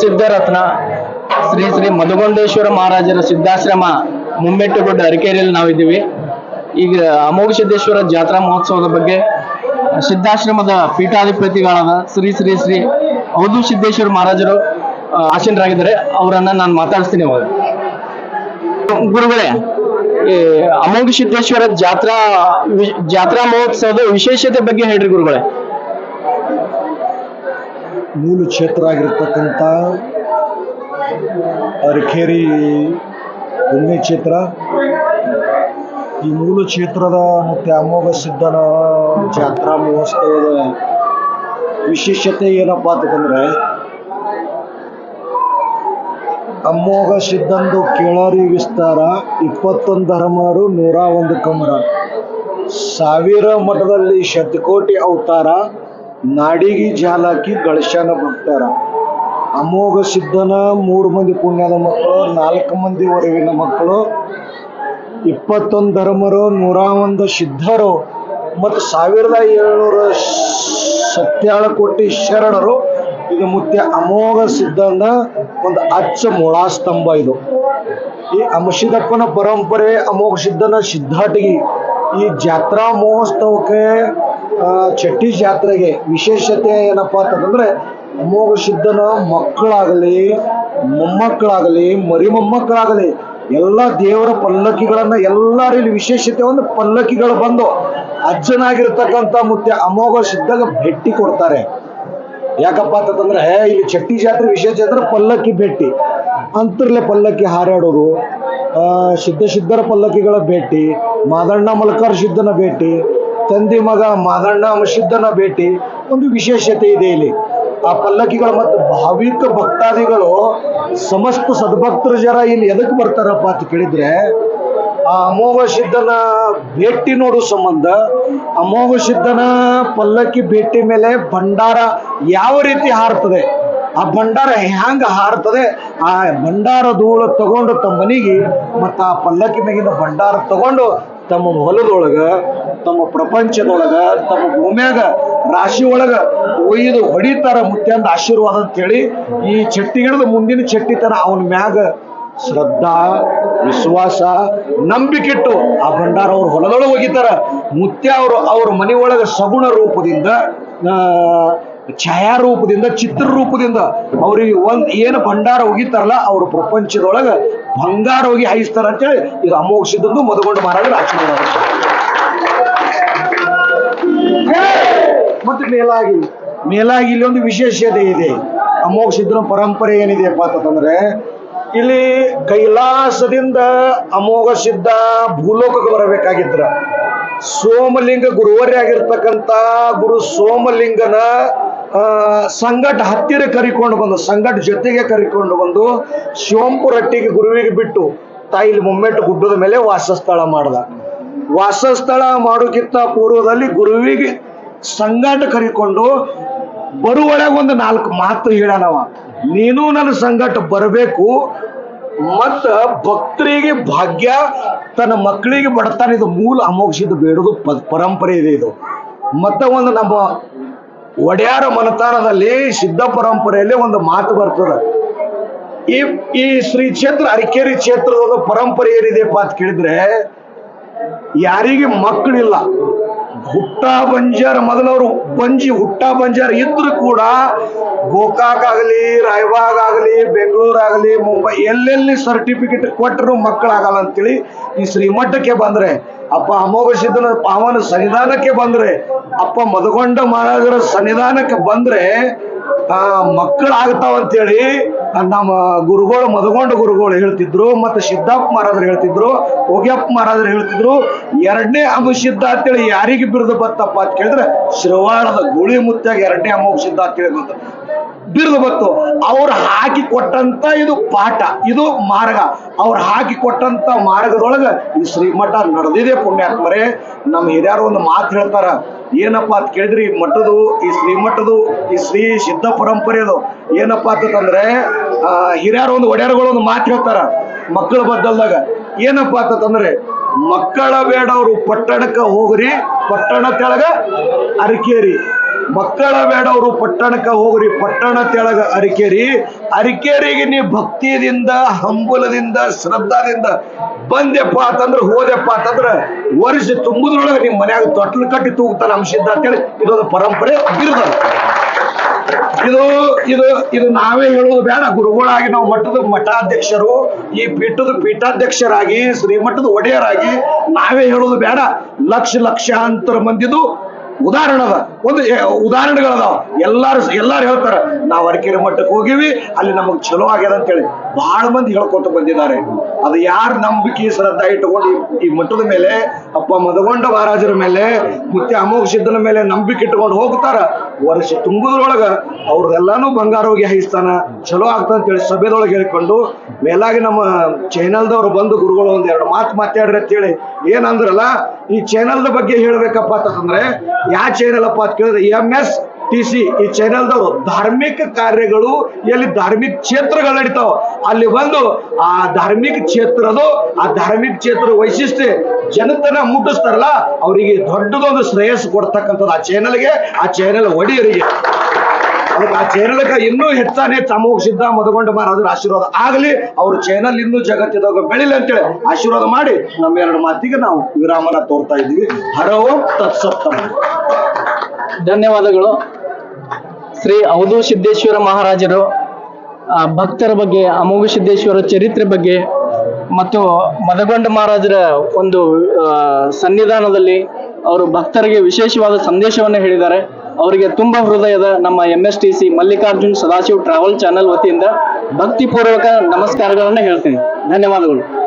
ಸಿದ್ಧರತ್ನ ಶ್ರೀ ಶ್ರೀ ಮಧುಗೊಂಡೇಶ್ವರ ಮಹಾರಾಜರ ಸಿದ್ಧಾಶ್ರಮ ಮುಮ್ಮೆಟ್ಟುಗುಡ್ಡ ಅರಕೇರಿಯಲ್ಲಿ ನಾವಿದ್ದೀವಿ. ಈಗ ಅಮೋಘ ಸಿದ್ದೇಶ್ವರ ಜಾತ್ರಾ ಮಹೋತ್ಸವದ ಬಗ್ಗೆ ಸಿದ್ಧಾಶ್ರಮದ ಪೀಠಾಧಿಪತಿಗಳಾದ ಶ್ರೀ ಶ್ರೀ ಶ್ರೀ ಅವಧು ಸಿದ್ದೇಶ್ವರ ಮಹಾರಾಜರು ಆಸೀನರಾಗಿದ್ದಾರೆ. ಅವರನ್ನ ನಾನು ಮಾತಾಡಿಸ್ತೀನಿ ಅವಾಗ ಗುರುಗಳೇ, ಈ ಅಮೋಘ ಸಿದ್ದೇಶ್ವರ ಜಾತ್ರಾ ಜಾತ್ರಾ ಮಹೋತ್ಸವದ ವಿಶೇಷತೆ ಬಗ್ಗೆ ಹೇಳ್ರಿ ಗುರುಗಳೇ. ಮೂಲ ಕ್ಷೇತ್ರ ಆಗಿರ್ತಕ್ಕಂಥ ಅರಕೇರಿ ಪುಣ್ಯಕ್ಷೇತ್ರ ಈ ಮೂಲ ಕ್ಷೇತ್ರದ ಮತ್ತು ಅಮೋಘ ಸಿದ್ಧನ ಜಾತ್ರಾ ಮಹೋತ್ಸವದ ವಿಶೇಷತೆ ಏನಪ್ಪ ಅಂತಂದ್ರೆ, ಅಮೋಘ ಸಿದ್ಧಂದು ಕೇಳರಿ ವಿಸ್ತಾರ ಇಪ್ಪತ್ತೊಂದು ಧರ್ಮರು ನೂರ ಒಂದು ಕಮರ. ಸಾವಿರ ಮಠದಲ್ಲಿ ಶತಕೋಟಿ ಅವತಾರ. ನಾಡಿಗಿ ಜಾಲಾಕಿ ಗಳಶಾನ ಬರ್ತಾರ. ಅಮೋಘ ಸಿದ್ಧನ ಮೂರು ಮಂದಿ ಪುಣ್ಯದ ಮಕ್ಕಳು, ನಾಲ್ಕು ಮಂದಿ ಒರವಿನ ಮಕ್ಕಳು ಇಪ್ಪತ್ತೊಂದು ಧರ್ಮರು ನೂರ ಒಂದು ಸಿದ್ಧರು ಮತ್ತು ಸಾವಿರದ ಏಳ್ನೂರ ಸತ್ಯಾಳ ಕೋಟಿ ಶರಣರು. ಇದು ಮುತ್ತೆ ಅಮೋಘ ಸಿದ್ಧನ ಒಂದು ಅಚ್ಚ ಮೂಳಾಸ್ತಂಭ ಇದು. ಈ ಅಮಶಿದಪ್ಪನ ಪರಂಪರೆ ಅಮೋಘ ಸಿದ್ಧನ ಸಿದ್ಧಾಟಿಗೆ ಈ ಜಾತ್ರಾ ಮಹೋತ್ಸವಕ್ಕೆ ಚಟ್ಟಿ ಜಾತ್ರೆಗೆ ವಿಶೇಷತೆ ಏನಪ್ಪಾ ಅಂತಂದ್ರೆ ಅಮೋಘ ಸಿದ್ಧನ ಮಕ್ಕಳಾಗಲಿ, ಮೊಮ್ಮಕ್ಕಳಾಗಲಿ, ಮರಿ ಮೊಮ್ಮಕ್ಕಳಾಗಲಿ, ಎಲ್ಲ ದೇವರ ಪಲ್ಲಕ್ಕಿಗಳನ್ನ ಎಲ್ಲರಲ್ಲಿ ವಿಶೇಷತೆ ಒಂದು ಪಲ್ಲಕ್ಕಿಗಳು ಬಂದು ಅಜ್ಜನಾಗಿರ್ತಕ್ಕಂಥ ಮುತ್ತೆ ಅಮೋಘ ಸಿದ್ಧಗ ಭೇಟಿ ಕೊಡ್ತಾರೆ. ಯಾಕಪ್ಪ ಅಂತಂದ್ರೆ ಇಲ್ಲಿ ಚಟ್ಟಿ ಜಾತ್ರೆ ವಿಶೇಷ ಅಂದ್ರೆ ಪಲ್ಲಕ್ಕಿ ಭೇಟಿ. ಅಂತರ್ಲೆ ಪಲ್ಲಕ್ಕಿ ಹಾರಾಡೋದು ಸಿದ್ಧ ಸಿದ್ಧರ ಪಲ್ಲಕ್ಕಿಗಳ ಭೇಟಿ, ಮಾದಣ್ಣ ಮಲ್ಕರ್ ಸಿದ್ಧನ ಭೇಟಿ ತಂದೆ ಮಗ ಮಾದಣ್ಣ ಸಿದ್ಧನ ಭೇಟಿ, ಒಂದು ವಿಶೇಷತೆ ಇದೆ ಇಲ್ಲಿ. ಆ ಪಲ್ಲಕ್ಕಿಗಳು ಮತ್ತು ಭಾವಿಕ ಭಕ್ತಾದಿಗಳು ಸಮಸ್ತ ಸದ್ಭಕ್ತರ ಜರ ಇಲ್ಲಿ ಎದಕ್ಕೆ ಬರ್ತಾರಪ್ಪ ಅಂತ ಕೇಳಿದ್ರೆ, ಆ ಅಮೋಘ ಸಿದ್ಧನ ಭೇಟಿ ನೋಡೋ ಸಂಬಂಧ, ಅಮೋಘ ಸಿದ್ಧನ ಪಲ್ಲಕ್ಕಿ ಭೇಟಿ ಮೇಲೆ ಭಂಡಾರ ಯಾವ ರೀತಿ ಹಾರ್ತದೆ? ಆ ಭಂಡಾರ ಹ್ಯಾಂಗ ಹಾರ್ತದೆ? ಆ ಭಂಡಾರ ಧೂಳು ತಗೊಂಡು ತಮ್ಮ ಮನೆಗೆ, ಮತ್ತು ಆ ಪಲ್ಲಕ್ಕಿ ಮೇಗಿನ ಭಂಡಾರ ತಗೊಂಡು ತಮ್ಮ ಹೊಲದೊಳಗ ತಮ್ಮ ಪ್ರಪಂಚದೊಳಗ, ತಮ್ಮ ಭೂಮ್ಯಾಗ ರಾಶಿ ಒಳಗ ಒಯ್ದು ಹೊಡಿತಾರ ಮುತ್ಯಂದ ಆಶೀರ್ವಾದ ಅಂತ ಹೇಳಿ ಈ ಚಟ್ಟಿಗಿಡದ ಮುಂದಿನ ಚಟ್ಟಿ ತರ ಅವನ ಮ್ಯಾಗ ಶ್ರದ್ಧಾ, ವಿಶ್ವಾಸ, ನಂಬಿಕೆಟ್ಟು ಆ ಭಂಡಾರ ಅವ್ರ ಹೊಲದೊಳಗೆ ಒಗಿತಾರ. ಮುತ್ಯ ಅವರು, ಅವ್ರ ಮನೆ ಒಳಗ ಸಗುಣ ರೂಪದಿಂದ ಛಾಯಾ ರೂಪದಿಂದ, ಚಿತ್ರ ರೂಪದಿಂದ ಅವ್ರಿಗೆ ಒಂದ್ ಏನು ಭಂಡಾರ ಹೋಗಿತ್ತಾರಲ್ಲ ಅವ್ರ ಪ್ರಪಂಚದೊಳಗ ಬಂಗಾರ ಹೋಗಿ ಹಾಯಿಸ್ತಾರ ಅಂತೇಳಿ ಇದು ಅಮೋಘ ಸಿದ್ಧಂದು ಮದುಗೊಂಡು ಮಹಾರಾಜರ ಆಶೀರ್ವಾದ ಮತ್ತೆ ಮೇಲಾಗಿ. ಮೇಲಾಗಿ ಇಲ್ಲಿ ಒಂದು ವಿಶೇಷತೆ ಇದೆ. ಅಮೋಘ ಪರಂಪರೆ ಏನಿದೆಯಪ್ಪ ಅಂತಂದ್ರೆ ಇಲ್ಲಿ ಕೈಲಾಸದಿಂದ ಅಮೋಘ ಸಿದ್ಧ ಭೂಲೋಕಕ್ಕೆ ಬರಬೇಕಾಗಿದ್ರ. ಸೋಮಲಿಂಗ ಗುರುವರೇ ಆಗಿರ್ತಕ್ಕಂಥ ಗುರು ಸೋಮಲಿಂಗನ ಸಂಗಟ ಹತ್ತಿರ ಕರಿಕೊಂಡು ಬಂದು ಸಂಗಟ ಜೊತೆಗೆ ಕರಿಕೊಂಡು ಬಂದು ಶಿವಂಪುರಟ್ಟಿಗೆ ಗುರುವಿಗೆ ಬಿಟ್ಟು ತಾಯಿಲಿ ಮೊಮ್ಮೆಟ್ಟು ಗುಡ್ಡದ ಮೇಲೆ ವಾಸಸ್ಥಳ ಮಾಡ್ದ. ವಾಸಸ್ಥಳ ಮಾಡೋಕ್ಕಿಂತ ಪೂರ್ವದಲ್ಲಿ ಗುರುವಿಗೆ ಸಂಗಾಟ ಕರಿಕೊಂಡು ಬರುವೊಳಗೆ ಒಂದು ನಾಲ್ಕು ಮಾತು ಹೇಳನವ. ನೀನು ನನ್ನ ಸಂಗಾಟ ಬರಬೇಕು, ಮತ್ತ ಭಕ್ತರಿಗೆ ಭಾಗ್ಯ ತನ್ನ ಮಕ್ಕಳಿಗೆ ಬಡತನ. ಇದು ಮೂಲ ಅಮೋಘಿಸಿದ ಬೇಡೋದು ಪರಂಪರೆ ಇದೆ ಇದು. ಮತ್ತ ಒಂದು ನಮ್ಮ ಒಡೆಯಾರ ಮನತಾನದಲ್ಲಿ ಸಿದ್ಧ ಪರಂಪರೆಯಲ್ಲಿ ಒಂದು ಮಾತು ಬರ್ತದ. ಈ ಈ ಶ್ರೀ ಕ್ಷೇತ್ರ, ಅರಿಕೇರಿ ಕ್ಷೇತ್ರದ ಪರಂಪರೆ ಏನಿದೆಯಪ್ಪ ಅಂತ ಕೇಳಿದ್ರೆ ಯಾರಿಗೆ ಮಕ್ಕಳಿಲ್ಲ. ಹುಟ್ಟ ಬಂಜಾರ ಮೊದಲವರು ಬಂಜಿ, ಹುಟ್ಟ ಬಂಜಾರ ಇದ್ರು ಕೂಡ ಗೋಕಾಕ್ ಆಗಲಿ, ರಾಯಬಾಗ್ ಆಗಲಿ, ಬೆಂಗಳೂರು ಆಗಲಿ, ಮುಂಬೈ ಎಲ್ಲೆಲ್ಲಿ ಸರ್ಟಿಫಿಕೇಟ್ ಕೊಟ್ಟರು ಮಕ್ಕಳಾಗಲ್ಲ ಅಂತೇಳಿ ಈ ಶ್ರೀಮಠಕ್ಕೆ ಬಂದ್ರೆ ಅಪ್ಪ ಅಮೋಘ ಸಿದ್ಧನ ಪಾವನ ಸನ್ನಿಧಾನಕ್ಕೆ ಬಂದ್ರೆ, ಅಪ್ಪ ಮದಗೊಂಡ ಮಹಾರಾಜರ ಸನ್ನಿಧಾನಕ್ಕೆ ಬಂದ್ರೆ, ಆ ಮಕ್ಕಳಾಗ್ತಾವ ಅಂತೇಳಿ ಆ ನಮ್ಮ ಗುರುಗಳು ಮದಗೊಂಡ ಗುರುಗಳು ಹೇಳ್ತಿದ್ರು, ಮತ್ತೆ ಸಿದ್ದಪ್ಪ ಮಹಾರಾಜರು ಹೇಳ್ತಿದ್ರು ಹೋಗ್ಯಪ್ಪ ಮಹಾರಾಜರು ಹೇಳ್ತಿದ್ರು, ಎರಡನೇ ಅಮೋಘ ಸಿದ್ಧ ಅಂತೇಳಿ ಯಾರಿಗೆ ಬಿರುದು ಬತ್ತಪ್ಪ ಅಂತ ಕೇಳಿದ್ರೆ ಶ್ರವಾಳದ ಗುಳಿ ಮುತ್ತಾಗ ಎರಡನೇ ಅಮೋಘ ಸಿದ್ಧ ಅಂತೇಳಿ ಬಂತು. ಬಿರುದು ಬಂತು. ಅವ್ರು ಹಾಕಿ ಕೊಟ್ಟಂತ ಇದು ಪಾಠ, ಇದು ಮಾರ್ಗ. ಅವ್ರು ಹಾಕಿ ಕೊಟ್ಟಂತ ಮಾರ್ಗದೊಳಗ ಈ ಶ್ರೀಮಠ ನಡೆದಿದೆ ಪುಣ್ಯಾತ್ಮರೇ ನಮ್ಮ ಹಿರಿಯರು ಒಂದು ಮಾತು ಹೇಳ್ತಾರ, ಏನಪ್ಪಾ ಅಂತ ಕೇಳಿದ್ರಿ, ಈ ಮಠದು ಈ ಶ್ರೀಮಠದು ಈ ಶ್ರೀ ಸಿದ್ಧ ಪರಂಪರೆದು. ಏನಪ್ಪಾ ಅಂತಂದ್ರೆ, ಆ, ಹಿರಿಯರು ಒಂದು ಒಡೆಯರುಗಳು ಒಂದು ಮಾತು ಹೇಳ್ತಾರ, ಮಕ್ಕಳ ಬದ್ದಲ್ದಾಗ. ಏನಪ್ಪಾ ಅಂತಂದ್ರೆ, ಮಕ್ಕಳ ಅವರು ಪಟ್ಟಣಕ್ಕೆ ಹೋಗ್ರಿ, ಪಟ್ಟಣ ತೆಳಗ ಅರಕೇರಿ. ಮಕ್ಕಳ ಬೇಡವರು ಪಟ್ಟಣಕ್ಕೆ ಹೋಗ್ರಿ, ಪಟ್ಟಣ ತೆಳಗ ಅರಿಕೇರಿ. ಅರಿಕೇರಿಗೆ ನೀ ಭಕ್ತಿಯಿಂದ, ಹಂಬುಲದಿಂದ, ಶ್ರದ್ಧಾದಿಂದ ಬಂದೆಪ್ಪ ಅಂತಂದ್ರೆ ಹೋದೆಪ್ಪ ಅಂತಂದ್ರೆ ವರ್ಷ ತುಂಬುದ್ರೊಳಗೆ ನಿಮ್ಮ ಮನ್ಯಾಗ ತೊಟ್ಲು ಕಟ್ಟಿ ತೂಗ್ತಾನೆ ಅಂಶಿದ್ದ ಅಂತೇಳಿ ಇದೊಂದು ಪರಂಪರೆ ಬಿರುದ ಇದು ಇದು ಇದು ನಾವೇ ಹೇಳೋದು ಬೇಡ. ಗುರುಗಳಾಗಿ ನಾವು ಮಠದ ಮಠಾಧ್ಯಕ್ಷರು, ಈ ಪೀಠದ ಪೀಠಾಧ್ಯಕ್ಷರಾಗಿ, ಶ್ರೀಮಠದ ಒಡೆಯರಾಗಿ ನಾವೇ ಹೇಳೋದು ಬೇಡ. ಲಕ್ಷ ಲಕ್ಷಾಂತರ ಮಂದಿದು ಉದಾಹರಣೆ ಅದ ಒಂದು ಉದಾಹರಣೆಗಳದಾವ. ಎಲ್ಲಾರು ಎಲ್ಲಾರು ಹೇಳ್ತಾರ, ನಾವು ಅರಕೆರೆ ಮಠಕ್ಕೆ ಹೋಗಿವಿ, ಅಲ್ಲಿ ನಮಗ್ ಚಲೋ ಆಗ್ಯದ ಅಂತೇಳಿ. ಬಹಳ ಮಂದಿ ಹೇಳ್ಕೊತ ಬಂದಿದ್ದಾರೆ. ಅದು ಯಾರು ನಂಬಿಕೆ ಶ್ರದ್ಧಾ ಇಟ್ಟುಕೊಂಡು ಈ- ಮಠದ ಮೇಲೆ, ಅಪ್ಪ ಮದಗೊಂಡ ಮಹಾರಾಜರ ಮೇಲೆ, ಮುತ್ಯ ಅಮೋಘ ಸಿದ್ಧನ ಮೇಲೆ ನಂಬಿಕೆ ಇಟ್ಟುಕೊಂಡು ಹೋಗ್ತಾರ. ವರ್ಷ ತುಂಬುದ್ರೊಳಗ ಅವ್ರದೆಲ್ಲಾನು ಬಂಗಾರೋಗಿ ಹೈಸ್ತಾನ ಚಲೋ ಆಗ್ತದ ಅಂತೇಳಿ ಸಭೆದೊಳಗೆ ಹೇಳ್ಕೊಂಡು, ಮೇಲಾಗಿ ನಮ್ಮ ಚಾನೆಲ್ದವ್ರು ಬಂದು ಗುರುಗಳು ಒಂದ್ ಎರಡು ಮಾತು ಮಾತಾಡ್ರಿ ಅಂತೇಳಿ. ಏನಂದ್ರಲ್ಲ, ಈ ಚಾನೆಲ್ದ ಬಗ್ಗೆ ಹೇಳ್ಬೇಕಪ್ಪ ಅಂತಂದ್ರೆ ಯಾವ ಚಾನೆಲ್ ಅಪ್ಪ ಅಂತ ಕೇಳಿದ್ರೆ ಎಂ ಎಸ್ ಟಿ ಸಿ ಈ ಚಾನೆಲ್ದವರು ಧಾರ್ಮಿಕ ಕಾರ್ಯಗಳು ಎಲ್ಲಿ ಧಾರ್ಮಿಕ ಕ್ಷೇತ್ರಗಳು ನಡೀತಾವ. ಅಲ್ಲಿ ಬಂದು ಆ ಧಾರ್ಮಿಕ ಕ್ಷೇತ್ರದ, ಆ ಧಾರ್ಮಿಕ ಕ್ಷೇತ್ರ ವೈಶಿಷ್ಟ್ಯ ಜನತನ ಮುಟ್ಟಿಸ್ತಾರಲ್ಲ, ಅವರಿಗೆ ದೊಡ್ಡದೊಂದು ಶ್ರೇಯಸ್ ಕೊಡ್ತಕ್ಕಂಥದ್ದು ಆ ಚಾನೆಲ್ಗೆ ಆ ಚಾನೆಲ್ ಒಡೆಯರಿಗೆ. ಆ ಚಾನೆಲ್ಗೆ ಇನ್ನೂ ಹೆಚ್ಚಾನೆ ಹೆಚ್ಚು ಸಿದ್ಧ ಮದಗೊಂಡ ಮಹಾರಾಜರ ಆಶೀರ್ವಾದ. ಆಗಲಿ, ಅವ್ರ ಚೇನಲ್ ಇನ್ನೂ ಜಗತ್ತಿದಾಗ ಬೆಳಿಲಿ ಅಂತೇಳಿ ಆಶೀರ್ವಾದ ಮಾಡಿ ನಮ್ಮ ಎರಡು ಮಾತಿಗೆ ನಾವು ವಿರಾಮನ ತೋರ್ತಾ ಇದ್ದೀವಿ. ಹರೋ ತತ್ಸಪ್ತ ಧನ್ಯವಾದಗಳು. ಶ್ರೀ ಅವಧೂ ಸಿದ್ದೇಶ್ವರ ಮಹಾರಾಜರು ಭಕ್ತರ ಬಗ್ಗೆ, ಅಮೋಘ ಸಿದ್ದೇಶ್ವರ ಚರಿತ್ರೆ ಬಗ್ಗೆ, ಮತ್ತು ಮದಗೊಂಡ ಮಹಾರಾಜರ ಒಂದು ಸನ್ನಿಧಾನದಲ್ಲಿ ಅವರು ಭಕ್ತರಿಗೆ ವಿಶೇಷವಾದ ಸಂದೇಶವನ್ನು ಹೇಳಿದ್ದಾರೆ. ಅವರಿಗೆ ತುಂಬ ಹೃದಯದ ನಮ್ಮ M S T C Mallikarjun Sadashiv travel channel ವತಿಯಿಂದ ಭಕ್ತಿಪೂರ್ವಕ ನಮಸ್ಕಾರಗಳನ್ನು ಹೇಳ್ತೀನಿ. ಧನ್ಯವಾದಗಳು.